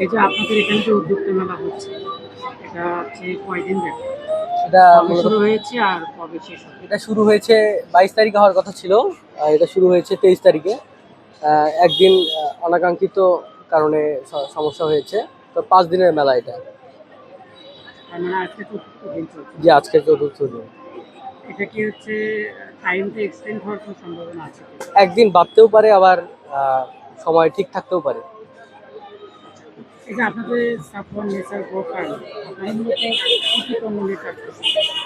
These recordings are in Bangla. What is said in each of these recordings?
এই যে আপনাদের এখানে যে উদ্যোক্তা মেলা হচ্ছে এটা হচ্ছে কয়দিন ব্যাপী এটা শুরু হয়েছে আর কবে শেষ হবে? এটা শুরু হয়েছে বাইশ তারিখে হওয়ার কথা ছিল এটা শুরু হয়েছে তেইশ তারিখে। একদিন অনাকাঙ্ক্ষিত কারণে সমস্যা হয়েছে। তো পাঁচ দিনের মেলা এটা। মানে আজকে চতুর্থ দিন চলছে। যে আজকে চতুর্থ দিন। এটা কি হচ্ছে টাইমটা এক্সটেন্ড হওয়ার সম্ভাবনা আছে? একদিন বাড়তেও পারে আবার সময় ঠিক থাকতেও পারে।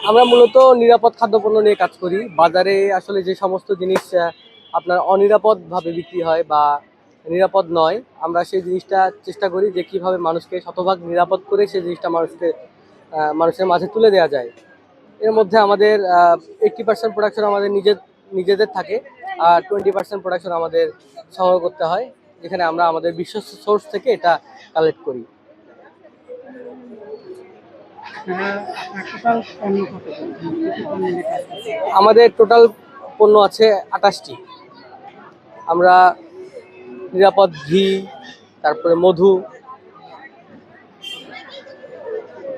আমরা মূলত নিরাপদ খাদ্যপণ্য নিয়ে কাজ করি। বাজারে আসলে যে সমস্ত জিনিস আপনার অনিরাপদভাবে বিক্রি হয় বা নিরাপদ নয় আমরা সেই জিনিসটা চেষ্টা করি যে কীভাবে মানুষকে শতভাগ নিরাপদ করে সেই জিনিসটা মানুষকে মানুষের মাঝে তুলে দেওয়া যায়। এর মধ্যে আমাদের এইটটি পার্সেন্ট প্রোডাকশন আমাদের নিজের নিজেদের থাকে। আর টোয়েন্টি পার্সেন্ট প্রোডাকশন আমাদের সংগ্রহ করতে হয়। যেখানে আমরা আমাদের বিশ্বস্ত সোর্স থেকে এটা কালেক্ট করি। আমাদের টোটাল পণ্য আছে আটাশটি আমরা নিরাপদ ঘি, তারপরে মধু,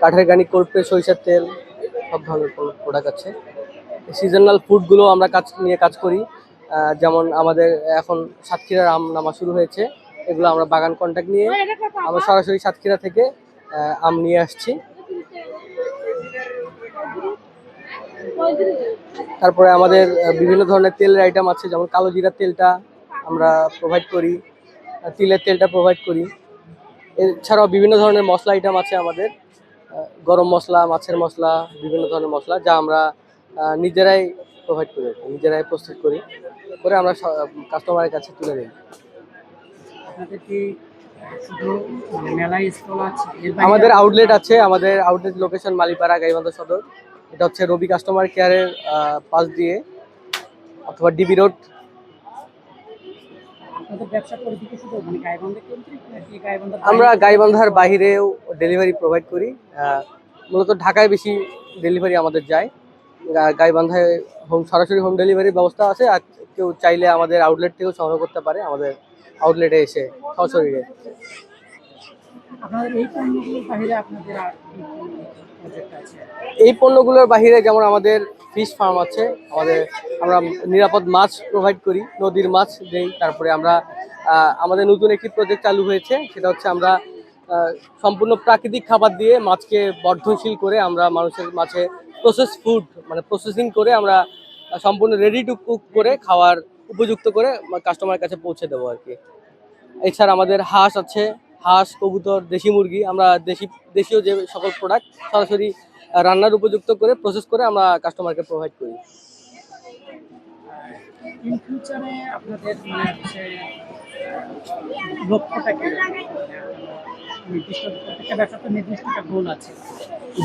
কাঠের গানি কোল্পে সরিষার তেল, সব ধরনের প্রোডাক্ট আছে। সিজনাল ফুডগুলো আমরা কাজ নিয়ে কাজ করি। যেমন আমাদের এখন সাতক্ষীরার আম নামা শুরু হয়েছে, এগুলো আমরা বাগান কন্ট্যাক্ট নিয়ে আমরা সরাসরি সাতক্ষীরা থেকে আম নিয়ে আসছি। তারপরে আমাদের বিভিন্ন ধরনের তেলের আইটেম আছে, যেমন কালো জিরার তেলটা আমরা প্রোভাইড করি তিলের তেলটা প্রোভাইড করি। এছাড়াও বিভিন্ন ধরনের মশলা আইটেম আছে আমাদের গরম মশলা, মাছের মশলা, বিভিন্ন ধরনের মশলা, যা আমরা নিজেরাই প্রোভাইড করি নিজেরাই প্রস্তুত করি। করে আমরা কাস্টমারের কাছে তুলে দিই। আপনাদের কি শুধু মানে আমাদের আউটলেট আছে আমাদের আউটলেট লোকেশন মালিপাড়া গাইবান্ধা সদর। এটা হচ্ছে রবি কাস্টমার কেয়ারের পাশ দিয়ে অথবা ডিবি রোড। মানে আমরা গাইবান্ধার বাহিরেও ডেলিভারি প্রোভাইড করি। মূলত ঢাকায় বেশি ডেলিভারি আমাদের যায়। গাইবান্ধায় হোম সরাসরি হোম ডেলিভারি ব্যবস্থা আছে আর কেউ চাইলে আমাদের আউটলেট থেকেও সংগ্রহ করতে পারে আমাদের আউটলেটে এসে আপনাদের এই পণ্যগুলোর বাহিরে যেমন আমাদের ফিশ ফার্ম আছে আমাদের আমরা নিরাপদ মাছ প্রোভাইড করি নদীর মাছ দেই তারপরে আমরা আমাদের নতুন একটি প্রজেক্ট চালু হয়েছে সেটা হচ্ছে আমরা সম্পূর্ণ প্রাকৃতিক খাবার দিয়ে মাছকে বর্ধনশীল করে আমরা মানুষের মাঝে প্রসেস ফুড মানে প্রসেসিং করে আমরা সম্পূর্ণ রেডি টু কুক করে খাওয়ার উপযুক্ত করে কাস্টমারের কাছে পৌঁছে দেবো আর কি। এছাড়া আমাদের হাঁস আছে, হাঁস, কবুতর, দেশি মুরগি, আমরা দেশি, দেশীয় যে সকল প্রোডাক্ট সরাসরি রান্নার উপযুক্ত করে প্রসেস করে আমরা কাস্টমারকে প্রোভাইড করি।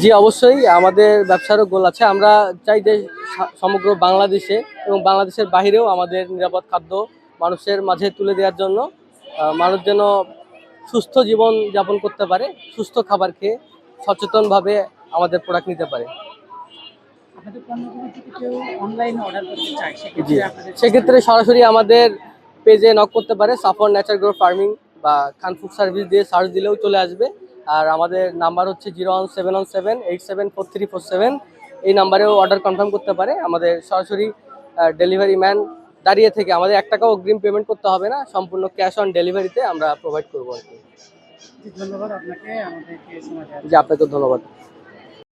জি অবশ্যই আমাদের ব্যবসারও গোল আছে। আমরা চাই যে সমগ্র বাংলাদেশে এবং বাংলাদেশের বাইরেও আমাদের নিরাপদ খাদ্য মানুষের মাঝে তুলে দেওয়ার জন্য মানুষ যেন সুস্থ জীবন যাপন করতে পারে সুস্থ খাবার খেয়ে সচেতনভাবে আমাদের প্রোডাক্ট নিতে পারে। সেক্ষেত্রে সরাসরি আমাদের পেজে নক করতে পারে। সাফর ন্যাচার গ্রো ফার্মিং বা খান ফুড সার্ভিস দিয়ে সার্চ দিলেও চলে আসবে। আর আমাদের নাম্বার হচ্ছে zero one seven one seven eight seven four three four seven এই নাম্বারেও অর্ডার কনফার্ম করতে পারে। আমাদের সরাসরি ডেলিভারি ম্যান দাঁড়িয়ে থেকে আমাদের এক টাকাও অগ্রিম পেমেন্ট করতে হবে না। সম্পূর্ণ ক্যাশ অন ডেলিভারিতে আমরা প্রোভাইড করব আর কি। ধন্যবাদ আপনাকে। আমাদেরকে সময় আপনাকে ধন্যবাদ।